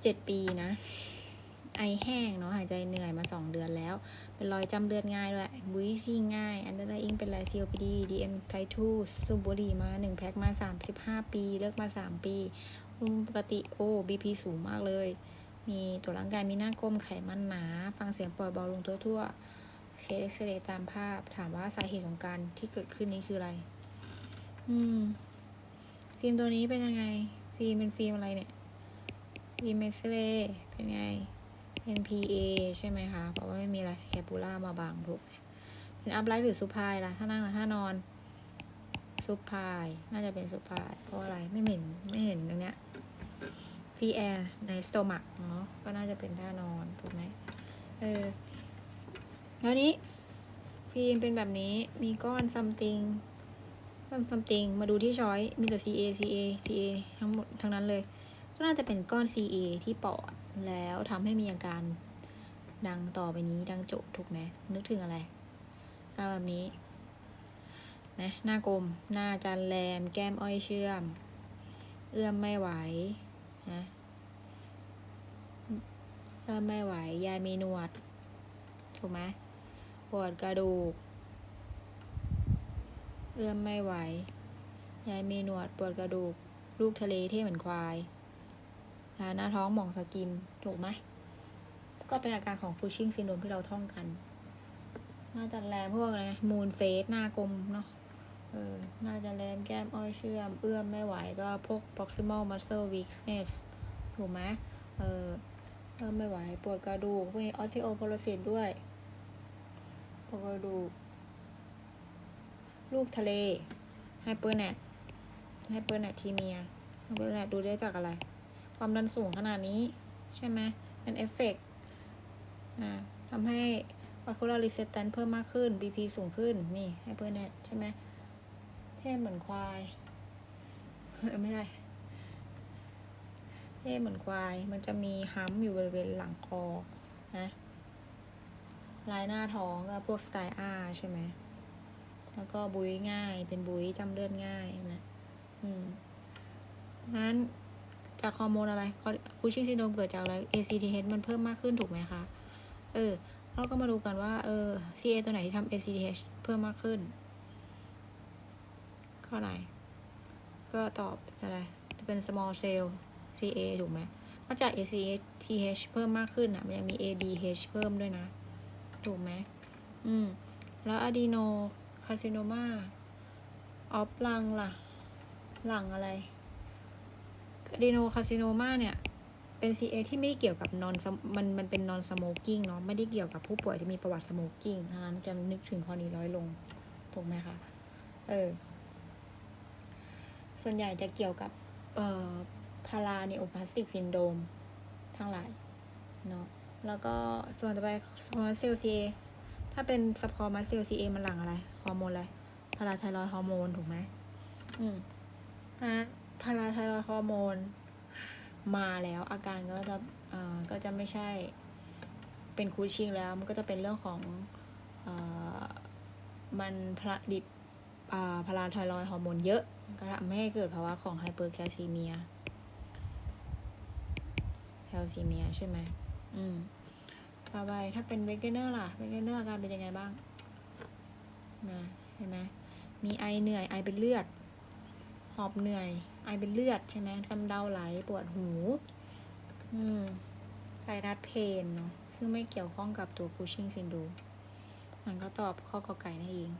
37ปีนะ ไอแห้งเนาะหายใจเหนื่อยมา 2 เดือนแล้ว เป็นรอยจำเลือดง่ายด้วยบุยซี่ง่าย อันเดอร์อิงเป็นไร COPD DM ไททูสูบบุหรี่มา 1 แพ็คมา 35 ปี เลิกมา 3 ปีรุมปกติโอ้ BP สูงมากเลย มีตัวร่างกายมีหน้าก้มไขมันหนา ฟังเสียงปอดเบาลงทั่วๆ เช็คเอ็กซเรย์ตามภาพ ถามว่าสาเหตุของการที่เกิดขึ้นนี้คืออะไร อืม ฟิล์มตัวนี้เป็นยังไง ฟิล์มเป็นฟิล์มอะไรเนี่ย ฟิล์มเอ็กซเรย์เป็นไง NPA ใช่ไหมคะ เพราะว่าไม่มีอะไรสแคปูล่ามาบังถูกไหมเป็นอัพไลท์หรือซูพายล่ะ ถ้านั่งหรือถ้านอนซูพาย น่าจะเป็นซูพาย เพราะอะไร ไม่เห็น ไม่เห็นตรงเนี้ยฟีแอร์ในสโตมักเนาะ ก็น่าจะเป็นท่านอนถูกไหมเออ แล้วนี้ฟิล์มเป็นแบบนี้ มีก้อนซัมติงก้อนซัมติง มาดูที่ช้อย มีแต่ CA CA CA ทั้งหมดทั้งนั้นเลย ก็น่าจะเป็นก้อน CA ที่ปอดแล้วทำให้มีอาการดังต่อไปนี้ดังโจดถูกไหมนึกถึงอะไรการแบบนี้นะหน้ากลมหน้าจันแรม แก้มอ้อยเชื่อม เอื้อมไม่ไหวนะเอื้อมไม่ไหวยายมีหนวด ถูกไหมปวดกระดูก เอื้อมไม่ไหวยายมีหนวดปวดกระดูก ลูกทะเลเท่เหมือนควาย ลาหน้าท้องหมองสกินถูกไหมก็เป็นอาการของ Cushing syndrome ที่เราท่องกันน่าจะแรมพวกอะไรมูนเฟสหน้ากลมเนาะเออน่าจะแรมแก้มอ้อยเชื่อม เอื้อมไม่ไหวก็พวก proximal muscle weakness ถูกไหมเออเอื้อมไม่ไหว ปวดกระดูกพวกนี้ osteoporosis ด้วยปวดกระดูก ลูกทะเลไฮเปอร์แนทไฮเปอร์แนททีเมียไฮเปอร์แนทดูได้จากอะไร ความดันสูงขนาดนี้ ใช่ไหมเป็นเอฟเฟกต์ทำให้ vascular resistance เพิ่มมากขึ้น BP สูงขึ้น นี่ไฮเปอร์แนทใช่ไหมเท่เหมือนควายเอ้ยไม่ใช่เท่เหมือนควาย มันจะมีฮัมอยู่บริเวณหลังคอ นะลายหน้าท้องก็พวกสไตล์อาใช่ไหม แล้วก็บุยง่าย เป็นบุยจำเลือดง่ายนะอืมนั้น จากฮอร์โมนอะไรคูชิงซินโดมเกิดจากอะไร ACTH มันเพิ่มมากขึ้นถูกไหมคะ เออ เราก็มาดูกันว่า เออ CA ตัวไหนที่ทำ ACTH เพิ่มมากขึ้น ข้อไหน ก็ตอบอะไร จะเป็น small cell CA ถูกไหมนอกจาก ACTH เพิ่มมากขึ้นอะมันยังมี ADH เพิ่มด้วยนะ ถูกไหม อืม แล้วอะดีโนคาซิโนมาออฟลังล่ะ หลังอะไร ดีโนคาซิโนมาเนี่ย เป็น CA ที่ไม่ได้เกี่ยวกับนอนมันมันเป็นนอนสโมกิ้งเนาะไม่ได้เกี่ยวกับผู้ป่วยที่มีประวัติสโมกิ้งทั้งนั้นจะนึกถึงข้อนี้ร้อยลง ถูกไหมคะ เออ ส่วนใหญ่จะเกี่ยวกับ เอ่อพาราเนโอพลาสติกซินโดมทั้งหลายเนาะแล้วก็ส่วนต่อไปสปอร์เซลซีเอถ้าเป็นสปอร์มัสเซลซีเอมันหลังอะไร ฮอร์โมนอะไรพาราไทรอยฮอร์โมน ถูกไหมอืมนะ พาราไทรอยฮอร์โมนมาแล้วอาการก็จะเอ่อก็จะไม่ใช่เป็นคูชิงแล้ว มันก็จะเป็นเรื่องของเอ่อมันผลิตอ่าพาราไทรอยฮอร์โมนเยอะก็ทำให้เกิดภาวะของไฮเปอร์แคลซีเมียแคลซีเมียใช่ไหมอืมต่อไปถ้าเป็นเวกเนอร์ล่ะเวกเนอร์อาการเป็นยังไงบ้างนะเห็นไหมมีไอเหนื่อยไอเป็นเลือด หอบเหนื่อย ไอเป็นเลือดใช่ไหมกำเดาไหลปวดหู อืมไทรัสเพนเนาะซึ่งไม่เกี่ยวข้องกับตัวคูชิงซินโดมันก็ตอบข้อกอไก่นั่นเอง